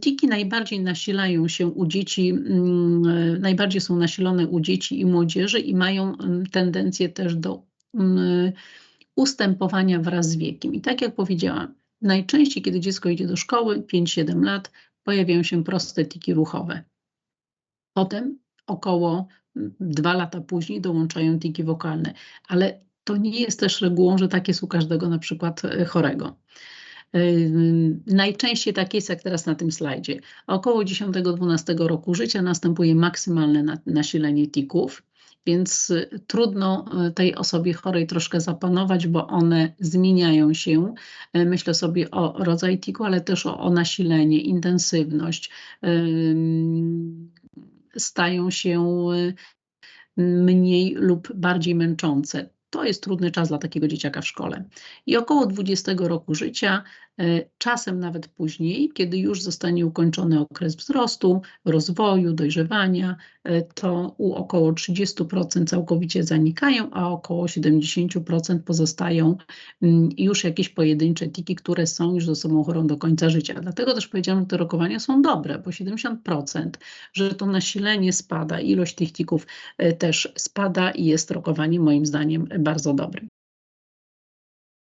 Tiki najbardziej nasilają się u dzieci, mm, najbardziej są nasilone u dzieci i młodzieży i mają mm, tendencję też do mm, ustępowania wraz z wiekiem. I tak jak powiedziałam, najczęściej, kiedy dziecko idzie do szkoły, 5-7 lat, pojawiają się proste tiki ruchowe. Potem około dwa lata później dołączają tiki wokalne, ale to nie jest też regułą, że tak jest u każdego na przykład e, chorego. Najczęściej tak jest, jak teraz na tym slajdzie. Około 10-12 roku życia następuje maksymalne nasilenie tików, więc y, trudno y, tej osobie chorej troszkę zapanować, bo one zmieniają się. E, myślę sobie o rodzaj tiku, ale też o, o nasilenie, intensywność. Stają się y, mniej lub bardziej męczące. To jest trudny czas dla takiego dzieciaka w szkole. I około 20 roku życia E, czasem nawet później, kiedy już zostanie ukończony okres wzrostu, rozwoju, dojrzewania, e, to u około 30% całkowicie zanikają, a około 70% pozostają mm, już jakieś pojedyncze tiki, które są już z osobą chorą do końca życia. Dlatego też powiedziałam, że te rokowania są dobre, bo 70%, że to nasilenie spada, ilość tych tików e, też spada i jest rokowanie moim zdaniem bardzo dobrym.